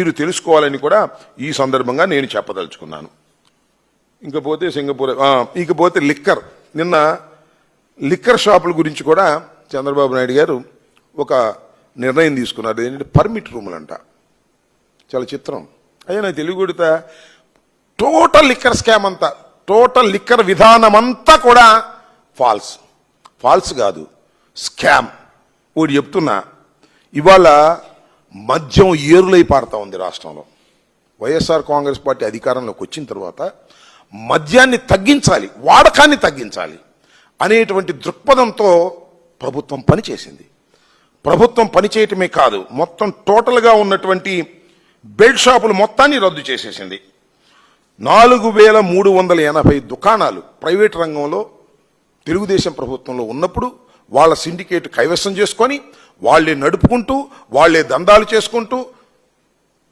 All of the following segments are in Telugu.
మీరు తెలుసుకోవాలని కూడా ఈ సందర్భంగా నేను చెప్పదలుచుకున్నాను. ఇంకపోతే సింగపూర్ ఇకపోతే లిక్కర్. నిన్న లిక్కర్ షాపుల గురించి కూడా చంద్రబాబు నాయుడు గారు ఒక నిర్ణయం తీసుకున్నారు. ఏంటంటే పర్మిట్ రూములంట. చాలా చిత్రం. అయ్యా నాకు తెలుగుడిత టోటల్ లిక్కర్ స్కామ్ అంతా టోటల్ లిక్కర్ విధానం అంతా కూడా ఫాల్స్. ఫాల్స్ కాదు స్కామ్. ఒకటి చెప్తున్నా ఇవాళ మద్యం ఏరులై పారుతూ ఉంది రాష్ట్రంలో. వైఎస్ఆర్ కాంగ్రెస్ పార్టీ అధికారంలోకి వచ్చిన తర్వాత మద్యాన్ని తగ్గించాలి వాడకాన్ని తగ్గించాలి అనేటువంటి దృక్పథంతో ప్రభుత్వం పనిచేసింది. ప్రభుత్వం పనిచేయటమే కాదు మొత్తం టోటల్గా ఉన్నటువంటి బెల్ట్ షాపులు మొత్తాన్ని రద్దు చేసేసింది. నాలుగు వేల మూడు వందల ఎనభై దుకాణాలు ప్రైవేట్ రంగంలో తెలుగుదేశం ప్రభుత్వంలో ఉన్నప్పుడు వాళ్ళ సిండికేట్ కైవసం చేసుకొని వాళ్ళే నడుపుకుంటూ వాళ్ళే దందాలు చేసుకుంటూ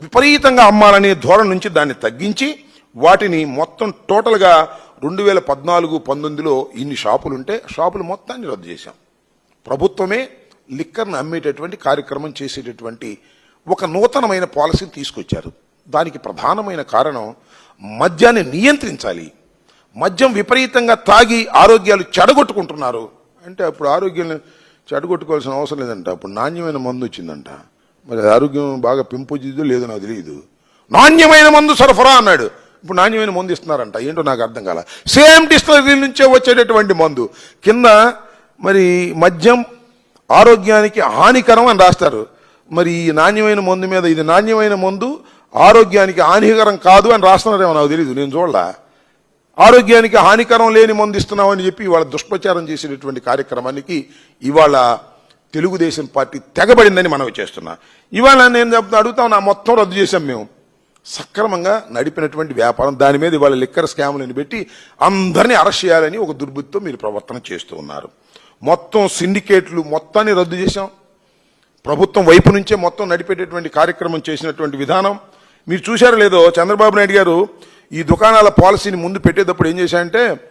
విపరీతంగా అమ్మాలనే ధోరణి నుంచి దాన్ని తగ్గించి వాటిని మొత్తం టోటల్గా రెండు వేల పద్నాలుగు పంతొమ్మిదిలో ఇన్ని షాపులుంటే షాపులు మొత్తాన్ని రద్దు చేశాం. ప్రభుత్వమే లిక్కర్ను అమ్మేటటువంటి కార్యక్రమం చేసేటటువంటి ఒక నూతనమైన పాలసీని తీసుకొచ్చారు. దానికి ప్రధానమైన కారణం మద్యాన్ని నియంత్రించాలి. మద్యం విపరీతంగా తాగి ఆరోగ్యాలు చెడగొట్టుకుంటున్నారు. అంటే అప్పుడు ఆరోగ్యాన్ని చెడగొట్టుకోవాల్సిన అవసరం లేదంట. అప్పుడు నాణ్యమైన మందు వచ్చిందంట. మరి ఆరోగ్యం బాగా పెంపొచ్చిదో లేదో నాకు తెలియదు నాణ్యమైన మందు సరఫరా అన్నాడు. ఇప్పుడు నాణ్యమైన మందు ఇస్తున్నారంట. ఏంటో నాకు అర్థం కాల. సేమ్ డిస్టరీ నుంచే వచ్చేటటువంటి మందు. కింద మరి మద్యం ఆరోగ్యానికి హానికరం అని రాస్తారు. మరి ఈ నాణ్యమైన మందు మీద ఇది నాణ్యమైన మందు ఆరోగ్యానికి హానికరం కాదు అని రాస్తున్నారేమో నాకు తెలియదు నేను చూడలే. ఆరోగ్యానికి హానికరం లేని మందు ఇస్తున్నామని చెప్పి ఇవాళ దుష్ప్రచారం చేసేటటువంటి కార్యక్రమానికి ఇవాళ తెలుగుదేశం పార్టీ తెగబడిందని మనవి చేస్తున్నా. ఇవాళ నేను చెప్తున్నా అడుగుతాం నా మొత్తం రద్దు చేశాం మేము. సక్రమంగా నడిపినటువంటి వ్యాపారం దాని మీద ఇవాళ లిక్కర్ స్కాములను పెట్టి అందరినీ అరెస్ట్ చేయాలని ఒక దుర్బుద్ధితో మీరు ప్రవర్తన చేస్తూ ఉన్నారు. మొత్తం సిండికేట్లు మొత్తాన్ని రద్దు చేశాం. ప్రభుత్వం వైపు నుంచే మొత్తం నడిపేటటువంటి కార్యక్రమం చేసినటువంటి విధానం. మీరు చూశారో లేదో చంద్రబాబు నాయుడు గారు ఈ దుకాణాల పాలసీని ముందు పెట్టేటప్పుడు ఏం చేశాయంటే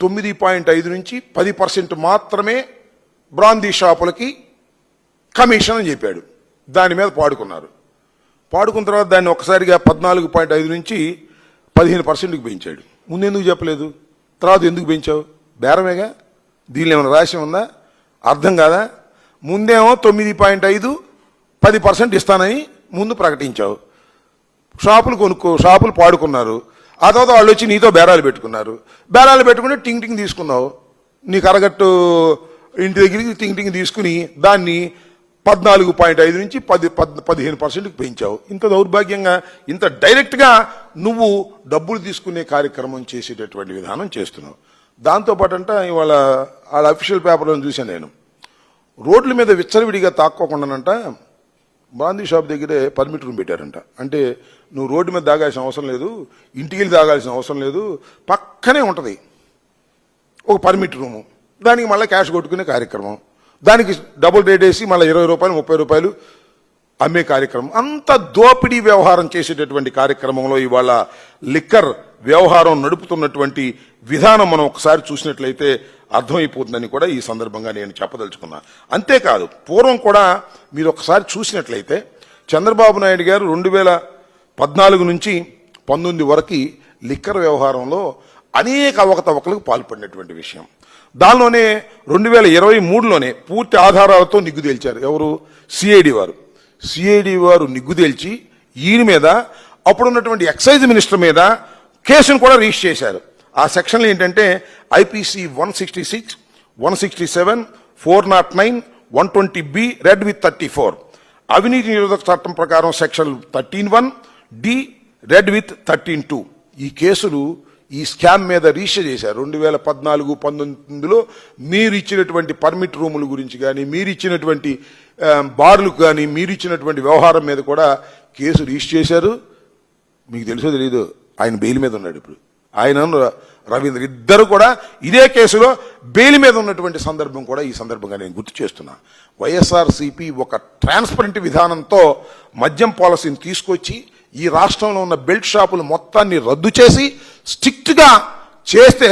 తొమ్మిది పాయింట్ ఐదు నుంచి పది పర్సెంట్ మాత్రమే బ్రాందీ షాపులకి కమిషన్ అని చెప్పాడు. దాని మీద పాడుకున్నారు. పాడుకున్న తర్వాత దాన్ని ఒకసారిగా పద్నాలుగు పాయింట్ ఐదు నుంచి పదిహేను పర్సెంట్కి పెంచాడు. ముందు ఎందుకు చెప్పలేదు? తర్వాత ఎందుకు పెంచావు? బేరమేగా? దీనిలో ఏమైనా రాసి ఉందా? అర్థం కాదా? ముందేమో తొమ్మిది పాయింట్ ఐదు పది పర్సెంట్ ఇస్తానని ముందు ప్రకటించావు. షాపులు కొనుక్కో షాపులు పాడుకున్నారు. ఆ తర్వాత వాళ్ళు వచ్చి నీతో బేరాలు పెట్టుకున్నారు. బేరాలు పెట్టుకుని టింగ్ టింగ్ తీసుకున్నావు. నీకు అరగట్టు ఇంటి దగ్గరికి టింగ్ టింగ్ తీసుకుని దాన్ని పద్నాలుగు పాయింట్ ఐదు నుంచి పది పద్ పదిహేను పర్సెంట్కి పెంచావు. ఇంత దౌర్భాగ్యంగా ఇంత డైరెక్ట్గా నువ్వు డబ్బులు తీసుకునే కార్యక్రమం చేసేటటువంటి విధానం చేస్తున్నావు. దాంతోపాటు అంట ఇవాళ వాళ్ళ అఫీషియల్ పేపర్లో చూశాను నేను. రోడ్ల మీద విచ్చలవిడిగా తాక్కోకుండానంట బ్రాందీ షాప్ దగ్గరే పర్మిట్ రూమ్ పెట్టారంట. అంటే నువ్వు రోడ్డు మీద తాగాల్సిన అవసరం లేదు ఇంటికి వెళ్ళి తాగాల్సిన అవసరం లేదు పక్కనే ఉంటుంది ఒక పర్మిట్ రూము దానికి మళ్ళీ క్యాష్ కొట్టుకునే కార్యక్రమం. దానికి డబుల్ రేట్ వేసి మళ్ళీ ఇరవై రూపాయలు ముప్పై రూపాయలు అమ్మే కార్యక్రమం. అంత దోపిడీ వ్యవహారం చేసేటటువంటి కార్యక్రమంలో ఇవాళ లిక్కర్ వ్యవహారం నడుపుతున్నటువంటి విధానం మనం ఒకసారి చూసినట్లయితే అర్థమైపోతుందని కూడా ఈ సందర్భంగా నేను చెప్పదలుచుకున్నా. అంతేకాదు పూర్వం కూడా మీరు ఒకసారి చూసినట్లయితే చంద్రబాబు నాయుడు గారు రెండు వేల పద్నాలుగు నుంచి పంతొమ్మిది వరకు లిక్కర్ వ్యవహారంలో అనేక అవకతవకలకు పాల్పడినటువంటి విషయం. దానిలోనే రెండు వేల ఇరవై మూడులోనే పూర్తి ఆధారాలతో నిగ్గు తేల్చారు. ఎవరు? సిఐడి వారు. సిఐడి వారు నిగ్గు తేల్చి ఈయన మీద అప్పుడున్నటువంటి ఎక్సైజ్ మినిస్టర్ మీద కేసును కూడా రిజిస్టర్ చేశారు. ఆ సెక్షన్లు ఏంటంటే IPC one sixty six one sixty seven four naught nine one twenty B read with thirty four. అవినీతి నిరోధక చట్టం ప్రకారం section thirteen one D read with thirteen two. ఈ కేసులు ఈ స్కామ్ మీద రిజిస్టర్ చేశారు. రెండు వేల పద్నాలుగు పంతొమ్మిదిలో మీరు ఇచ్చినటువంటి పర్మిట్ రూముల గురించి కానీ మీరు ఇచ్చినటువంటి బార్లకు కానీ మీరు ఇచ్చినటువంటి వ్యవహారం మీద కూడా కేసు రిజిస్టర్ చేశారు. మీకు తెలుసో తెలీదు ఆయన బెయిల్ మీద ఉన్నాడు ఇప్పుడు. ఆయన రవీంద్ర ఇద్దరు కూడా ఇదే కేసులో బెయిల్ మీద ఉన్నటువంటి సందర్భం కూడా ఈ సందర్భంగా నేను గుర్తు చేస్తున్నా. వైఎస్ఆర్సీపీ ఒక ట్రాన్స్పరెంట్ విధానంతో మద్యం పాలసీని తీసుకొచ్చి ఈ రాష్ట్రంలో ఉన్న బెల్ట్ షాపులు మొత్తాన్ని రద్దు చేసి స్ట్రిక్ట్గా చేస్తే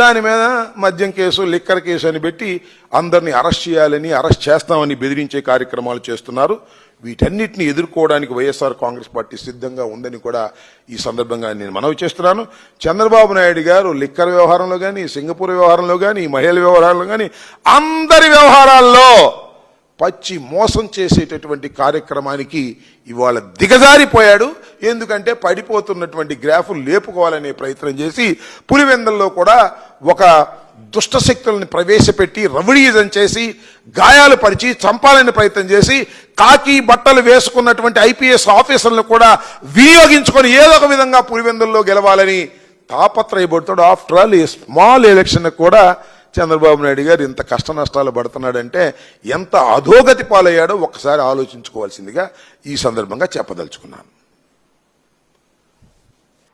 దాని మీద మద్యం కేసు లిక్కర్ కేసు అని పెట్టి అందరినీ అరెస్ట్ చేయాలని అరెస్ట్ చేస్తామని బెదిరించే కార్యక్రమాలు చేస్తున్నారు. వీటన్నిటిని ఎదుర్కోవడానికి వైఎస్ఆర్ కాంగ్రెస్ పార్టీ సిద్ధంగా ఉందని కూడా ఈ సందర్భంగా నేను మనవి చేస్తున్నాను. చంద్రబాబు నాయుడు గారు లిక్కర్ వ్యవహారంలో కానీ సింగపూర్ వ్యవహారంలో కానీ మహిళల వ్యవహారంలో కానీ అందరి వ్యవహారాల్లో పచ్చి మోసం చేసేటటువంటి కార్యక్రమానికి ఇవాళ దిగజారిపోయాడు. ఎందుకంటే పడిపోతున్నటువంటి గ్రాఫులు లేపుకోవాలనే ప్రయత్నం చేసి పులివెందల్లో కూడా ఒక దుష్టశక్తులను ప్రవేశపెట్టి రవిడీజం చేసి గాయాలు పరిచి చంపాలని ప్రయత్నం చేసి కాకి బట్టలు వేసుకున్నటువంటి ఐపీఎస్ ఆఫీసర్లు కూడా వినియోగించుకొని ఏదో ఒక విధంగా పులివెందుల్లో గెలవాలని తాపత్రయపడుతాడు ఆఫ్టర్ ఆల్ ఈ స్మాల్ ఎలక్షన్ కూడా చంద్రబాబు నాయుడు గారు ఇంత కష్ట నష్టాలు పడుతున్నాడంటే ఎంత అధోగతి పాలయ్యాడో ఒక్కసారి ఆలోచించుకోవాల్సిందిగా ఈ సందర్భంగా చెప్పదలుచుకున్నాను.